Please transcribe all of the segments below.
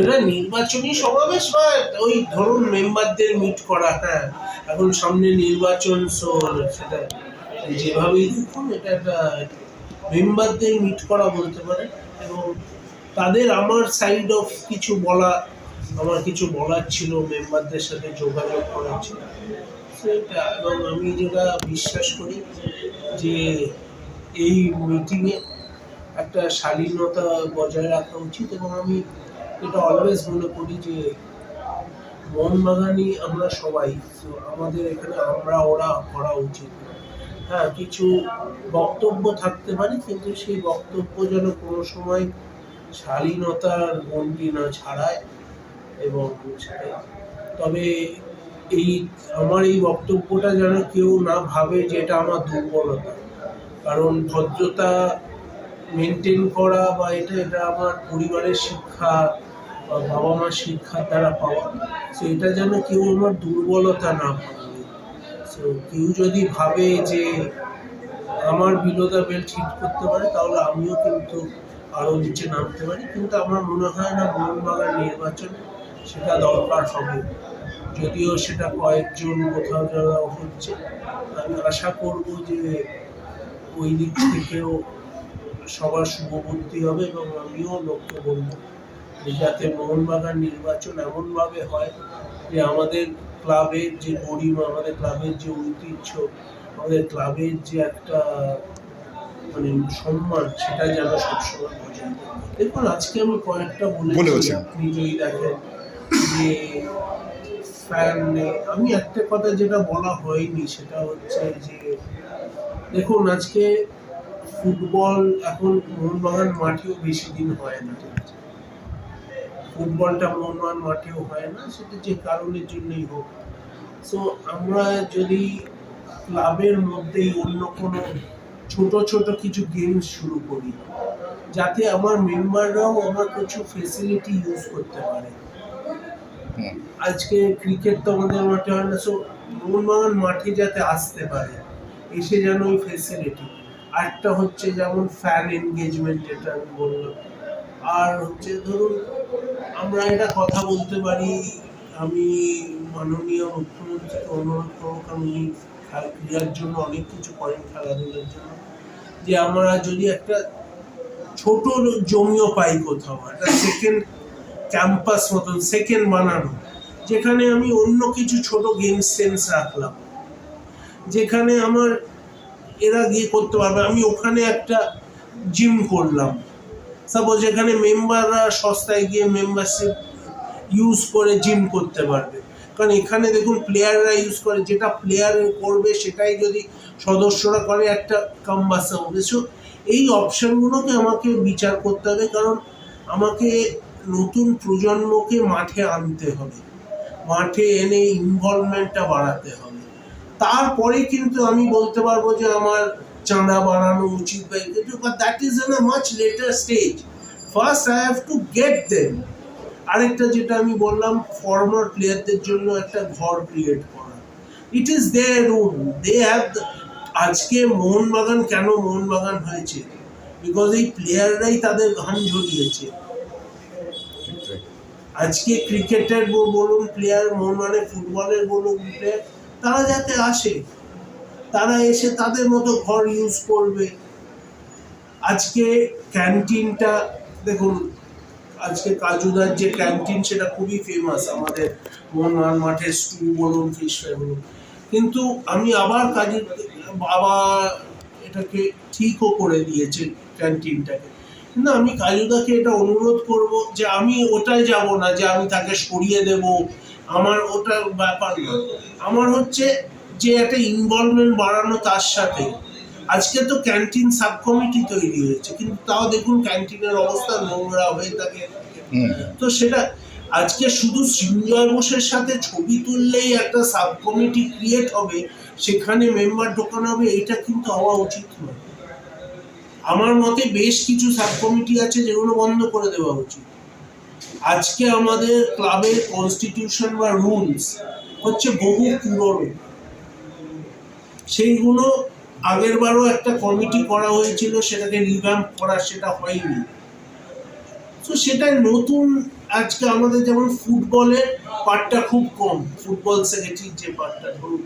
এটা নির্বাচনী সমাবেশ বা ওই ধরুন মেম্বারদের মিট করা হ্যাঁ। এখন সামনে নির্বাচন সো সেটা যেভাবেই দেখুন, এটা একটা মেম্বারদের মিট করা বলতে পারে। এবং তাদের আমার সাইড অফ কিছু বলা, আমার কিছু বলার ছিল মেম্বারদের সাথে যোগাযোগ করার ছিল। সেটা, এবং আমি যেটা বিশ্বাস করি যে এই মিটিংয়ে একটা শালীনতা বজায় রাখা উচিত, এবং আমি এটা অলওয়েজ মনে করি যে মোহনবাগানই আমরা সবাই, তো আমাদের এখানে আমরা, ওরা করা উচিত। হ্যাঁ কিছু বক্তব্য থাকতে পারে, কিন্তু সেই বক্তব্য যেন কোনো সময় শালীনতার গণ্ডি না ছাড়ায় এবং তবে এই, আমার এই বক্তব্যটা যেন কেউ না ভাবে যে এটা আমার দুর্বলতা। কারণ ভদ্রতা মেনটেন করা বা এটা এটা আমার পরিবারের শিক্ষা বা বাবা মার শিক্ষার দ্বারা পাওয়া। সো এটা যেন কেউ আমার দুর্বলতা না ভাবে। সো কেউ যদি ভাবে যে আমার বিলোদা বেল ঠিক করতে পারে, তাহলে আমিও কিন্তু আরও নিচে নামতে পারি। কিন্তু আমার মনে হয় না মোহনবাগান নির্বাচন সেটা দরকার হবে। যদিও সেটা কয়েকজন কোথাও যারা হচ্ছে, আমি আশা করব যে ওই দিক থেকেও সবার শুভবুদ্ধি হবে এবং আমিও লক্ষ্য করব। যাতে মোহনবাগান নির্বাচন এমনভাবে হয় যে আমাদের ক্লাবের যে গরিমা আমাদের ক্লাবের যে ঐতিহ্য আমাদের ক্লাবের যে একটা মানে সম্মান সেটা যেন সবসময় বজায় দেখুন আজকে আমি কয়েকটা বলেছি। আপনি যদি দেখেন যে ফ্যান নেই আমি একটা কথা যেটা বলা হয়নি সেটা হচ্ছে যে দেখুন আজকে ফুটবল এখন মোহনবাগান মাঠেও বেশি দিন হয় না ঠিক আছে ফুটবলটা মোহনবাগান মাঠেও হয় না সেটা যে কারণের জন্যই হোক। সো আমরা যদি ক্লাবের মধ্যেই অন্য কোনো ছোট ছোট কিছু গেমস শুরু করি যাতে আমার মেম্বাররাও আমার কিছু ফেসিলিটি ইউজ করতে পারে। আজকে ক্রিকেট তো আমাদের মাঠে হয় না সো মোহনবাগান মাঠে যাতে আসতে পারে এসে যেন ওই ফেসিলিটি আরেকটা হচ্ছে যেমন ফ্যান এনগেজমেন্ট যেটা আমি বললাম। আর হচ্ছে ধরুন, আমরা এটা কথা বলতে পারি, আমি মাননীয় মুখ্যমন্ত্রীকে অনুরোধ করব খেলা- ক্রীড়ার জন্য অনেক কিছু করেন খেলাধুলার জন্য, যে আমরা যদি একটা ছোট জমিও পাই কোথাও, একটা সেকেন্ড ক্যাম্পাস মতন সেকেন্ড বানানো, যেখানে আমি অন্য কিছু ছোট গেমস সেন্স রাখলাম, যেখানে আমার এরা গিয়ে করতে পারবে, আমি ওখানে একটা জিম করলাম সাপোজ এখানে মেম্বাররা সস্তায় গিয়ে মেম্বারশিপ ইউজ করে জিম করতে পারবে। কারণ এখানে দেখুন প্লেয়াররা ইউজ করে, যেটা প্লেয়ার করবে সেটাই যদি সদস্যরা করে, একটা কাম্বাসা হবে। সো এই অপশানগুলোকে আমাকে বিচার করতে হবে, কারণ আমাকে নতুন প্রজন্মকে মাঠে আনতে হবে। মাঠে এনে ইনভলভমেন্টটা বাড়াতে হবে। তারপরে কিন্তু আমি বলতে পারব যে আমার চাঁদা বাড়ানো উচিত বা but that is an a much later stage first I have to get them আরেকটা যেটা আমি বললাম ফর্মার প্লেয়ারদের জন্য একটা ঘর ক্রিয়েট করা। It is there room they have আজকে মোহনবাগান কেন মোহনবাগান হয়েছে? বিকজ এই প্লেয়াররাই তাদের ঘাম ঝরিয়েছে। আজকে ক্রিকেটের বলুন প্লেয়ার মানে ফুটবলের বলুন প্লেয়ার তারা যাতে আসে। তারা এসে তাদের মতো ঘর ইউজ করবে। আজকে ক্যান্টিনটা দেখুন, আজকে কাজুদার যে ক্যান্টিন সেটা খুবই ফেমাস আমাদের মোহনবাগান মাঠের স্টু বলুন ফিশ ফ্রাই বলুন। কিন্তু আমি আবার কাজে, বাবা এটাকে ঠিকও করে দিয়েছে ক্যান্টিনটাকে কিন্তু আমি কাজুদাকে এটা অনুরোধ করব যে আমি ওটাই যাব না, যে আমি তাকে সরিয়ে দেব। আমার ওটা ব্যাপার না। আমার হচ্ছে যে একটা ইনভলভমেন্ট বাড়ানো তার সাথে। আজকে তো ক্যান্টিন সাব কমিটি তৈরি হয়েছে কিন্তু তাও দেখুন ক্যান্টিনের অবস্থা নোংরা হয়ে থাকে। তো সেটা আজকে শুধু সৃঞ্জয় বোসের সাথে ছবি তুললেই একটা সাব কমিটি ক্রিয়েট হবে সেখানে মেম্বার ঢোকানো হবে এটা কিন্তু হওয়া উচিত নয়। আমার মতে বেশ কিছু সাব কমিটি আছে যেগুলো বন্ধ করে দেওয়া উচিত। আজকে আমাদের ক্লাবের কনস্টিটিউশন বা রুলস হচ্ছে বহু পুরনো। সেইগুলো আগের বারও একটা কমিটি করা হয়েছিল, সেটাকে রিভ্যাম্প করা, সেটা হয়নি। তো সেটা নতুন, আজকে আমাদের যেমন ফুটবলের পার্টটা খুব কম ফুটবল সেক্রেটারির যে পার্টটা ধরুন।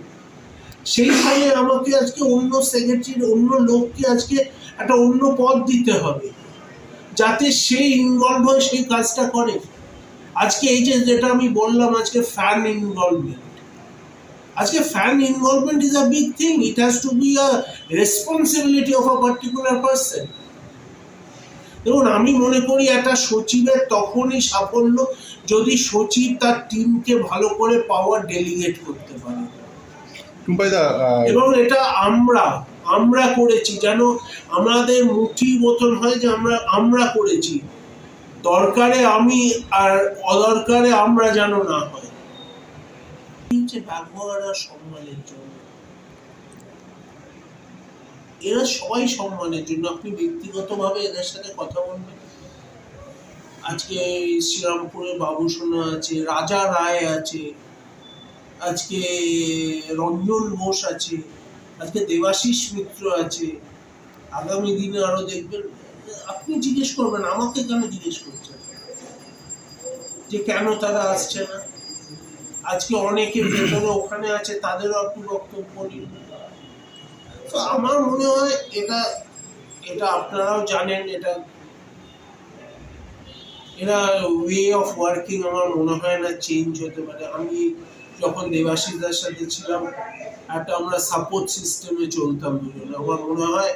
সেইখানে আমাকে আজকে অন্য সেক্রেটারির অন্য লোককে আজকে একটা অন্য পদ দিতে হবে, যাতে সে ইনভলভ হয়ে সেই কাজটা করে। আজকে এই যে যেটা আমি বললাম, আজকে ফ্যান ইনভলভমেন্ট আজকে fan involvement is a big thing it has to be a responsibility of a particular person দেখুন আমি মনে করি একটা সচিবের তখনই সাফল্য যদি সচিব তার টিমকে ভালো করে পাওয়ার ডেলিগেট করতে পারে। এবং এটা আমরা আমরা করেছি। যেন আমাদের মুঠি মতন হয় যে আমরা আমরা করেছি। দরকারে আমি আর অদরকারে আমরা যেন না হয়। ব্যবহার আর সম্মানের জন্য। এরা সবাই সম্মানের জন্য। আপনি ব্যক্তিগতভাবে এদের সাথে কথা বলবেন? আজকে শ্রীরামপুরে বাবু সোনা আছে, রাজা রায় আছে, আজকে রঞ্জন ঘোষ আছে, আজকে দেবাশিস মিত্র আছে। আগামী দিনে আরও দেখবেন। আপনি জিজ্ঞেস করবেন, আমাকে কেন জিজ্ঞেস করছেন? যে কেন তারা আসছে না? আজকে অনেকে ভেতরে ওখানে আছে, তাদেরও আপনি বক্তব্য নিন তো আমার মনে হয় এটা এটা আপনারাও জানেন, এটা, এরা ওয়ে অফ ওয়ার্কিং আমার মনে হয় না চেঞ্জ হতে পারে। আমি যখন দেবাশিসদার সাথে ছিলাম, একটা আমরা সাপোর্ট সিস্টেমে চলতাম দুজনে। আমার মনে হয়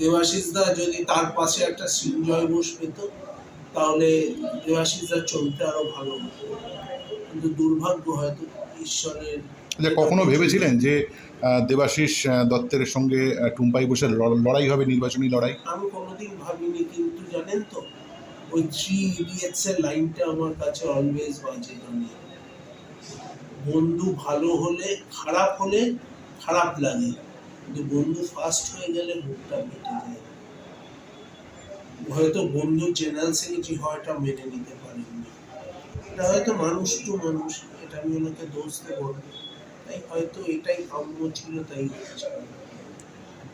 দেবাশিসদা যদি তার পাশে একটা সৃঞ্জয় বোস পেত, তাহলে দেবাশিসদার চলতে আরও ভালো হতো। কিন্তু দুর্ভাগ্য হয়তো ঈশ্বরের আচ্ছা কখনো ভেবেছিলেন যে দেবাশিস দত্তের সঙ্গে টুম্পাই বসে লড়াই হবে নির্বাচনী লড়াই? আমি কোনোদিন ভাবিনি কিন্তু জানেন তো ওই থ্রি ইডিয়েটস এর লাইনটা আমার কাছে অলওয়েজ বাজে জানি বন্ধু ভালো হলে খারাপ হলে খারাপ লাগে কিন্তু বন্ধু ফার্স্ট হয়ে গেলে মুখটা কেটে যায়। হয়তো বন্ধু জেনারেল সেক্রেটারি হওয়াটা মেনে নিতে পারেননি। এটা হয়তো মানুষ টু মানুষ এটা আমি ওনাকে দোষ দেবো তাই হয়তো এটাই কাম্য ছিল তাই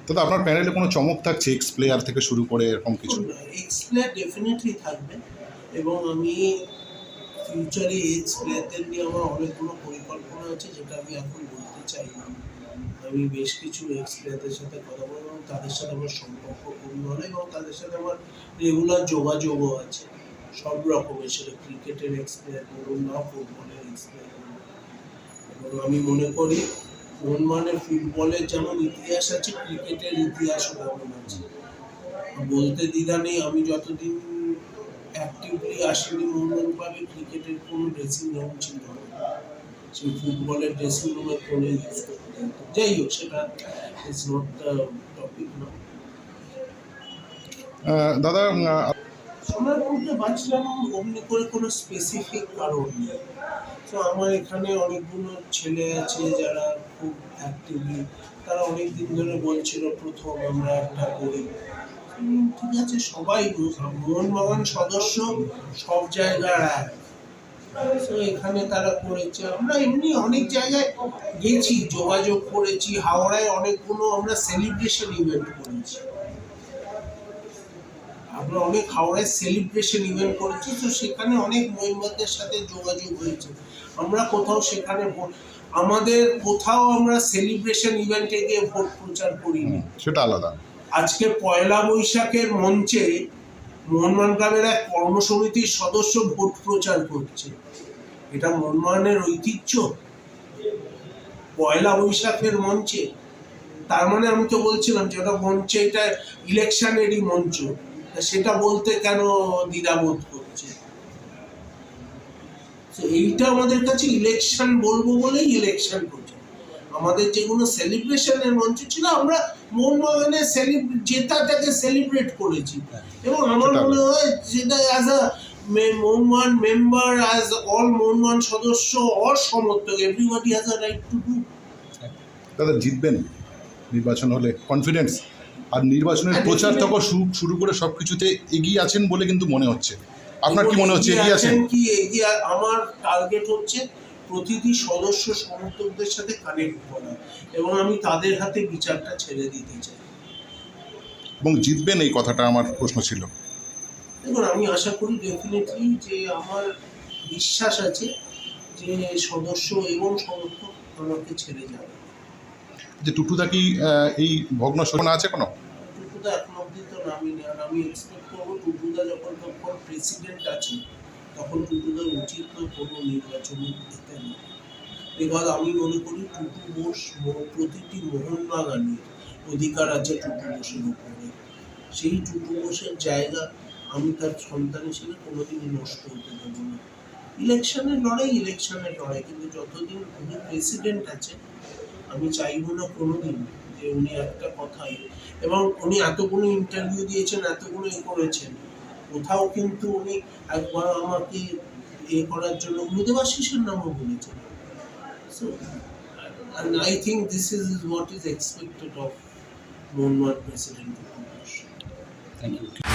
দাদা আপনার প্যানেলে কোনো চমক থাকছে এক্স প্লেয়ার থেকে শুরু করে এরকম কিছু? এক্সপ্লেয়ার ডেফিনেটলি থাকবে। এবং আমি ফিউচারে এক্স প্লেয়ারদের নিয়ে আমার অনেকগুলো পরিকল্পনা আছে যেটা আমি এখন বলতে চাই না। আমি বেশ কিছু এক্স প্লেয়ারদের সাথে কথা বলব এবং তাদের সাথে আমার সম্পর্ক খুবই ভালো এবং তাদের সাথে আমার রেগুলার যোগাযোগও আছে। সব রকমের সেটা ক্রিকেটের এক্স প্লেয়ার বলুন না, ফুটবলের এক্স প্লেয়ার বলুন এবং আমি মনে করি মোহনবাগানের ফুটবলের যেমন ইতিহাস আছে, ক্রিকেটের ইতিহাসও তেমন আছে। বলতে দ্বিধা নেই, আমি যতদিন অ্যাক্টিভলি আসিনি মোহনবাগান ক্লাবে ক্রিকেটের কোনো ড্রেসিং রুম ছিল না। সেই ফুটবলের ড্রেসিং রুমের কোনো ইউজ করতে। যাই হোক, সেটা ইজ নট দ্য টপিক না দাদা আহ, সোনারপুরকে বাঁচলাম অমনি করে কোনো স্পেসিফিক কারণ নেই। তো আমার এখানে অনেকগুলো ছেলে আছে যারা খুব অ্যাক্টিভলি তারা অনেক দিন ধরে বলছিল প্রথম আমরা একটা করি। ঠিক আছে সবাই মোহনবাগান সদস্য সব জায়গার এক। তো এখানে তারা করেছে। আমরা এমনি অনেক জায়গায় গেছি যোগাযোগ করেছি হাওড়ায় অনেকগুলো আমরা সেলিব্রেশন ইভেন্ট করেছি। আমরা অনেক হাওড়ায় সেলিব্রেশন ইভেন্ট করেছি তো সেখানে অনেক মেম্বারদের সাথে যোগাযোগ হয়েছে। আমরা কোথাও সেখানে আমাদের কোথাও আমরা সেলিব্রেশন ইভেন্টে গিয়ে ভোট প্রচার করিনি। সেটা আলাদা। আজকে পয়লা বৈশাখের মঞ্চে মোহনবাগান ক্লাবের এক কর্মসমিতির সদস্য ভোট প্রচার করছে। এটা মোহনবাগানের ঐতিহ্য। পয়লা বৈশাখের মঞ্চে তার মানে আমি তো বলছিলাম যে ওটা মঞ্চে এটা ইলেকশনেরই মঞ্চ। সেটা বলতে কেন দ্বিধাবোধ করছে? এইটা আমাদের কাছে ইলেকশন বলব বলেই ইলেকশন করছে। আমাদের যেগুলো সেলিব্রেশনের মঞ্চ ছিল আমরা মোহনবাগানের সেলিব্রেট জেতাটাকে সেলিব্রেট করেছি। এবং আমার মনে হয় যেটা as a Mohun Bagan member as all Mohun Bagan সদস্য অর সমর্থক everybody has a right to do দাদা জিতবেন। নির্বাচন হলে কনফিডেন্স আর নির্বাচনের প্রচার তখন শুরু শুরু করে সব কিছুতে এগিয়ে আছেন বলে কিন্তু মনে হচ্ছে। আপনার কি মনে হচ্ছে এগিয়ে আছেন কি? এগিয়ে আমার টার্গেট হচ্ছে প্রতিটি সদস্য সমর্থকদের সাথে কানেক্ট করা এবং আমি তাদের হাতে বিচারটা ছেড়ে দিতে চাই। এবং জিতবেন এই কথাটা আমার প্রশ্ন ছিল। দেখুন আমি আশা করি ডেফিনেটলি যে আমার বিশ্বাস আছে যে সদস্য এবং সমর্থক আমাকে ছেড়ে যাবে। যে টুটুদা কি এই ভগ্ন শোনা আছে কোনো? এখন অব্দি তো নামিনি আর আমি এক্সপেক্ট করব টুটুদা যখন তখন প্রেসিডেন্ট আছে, তখন টুটুদার উচিত তো কোনো না। আমি মনে করি টুটু বোস প্রতিটি অধিকার আছে টুটু বোসের উপরে। সেই টুটু বোসের জায়গা আমি তার সন্তান হিসেবে কোনোদিন নষ্ট হতে দেবো না। ইলেকশনের লড়াই ইলেকশনের লড়াই কিন্তু যতদিন উনি প্রেসিডেন্ট আছে আমি চাইব না কোনোদিন যে উনি একটা কথাই। এবং উনি এতগুলো ইন্টারভিউ দিয়েছেন, এতগুলো এ করেছেন। কোথাও কিন্তু উনি একবার আমাকে এ করার জন্য উনি দেবাশিসের নামও বলেছেন। So and I think this is what is expected of Mohanmad President. Thank you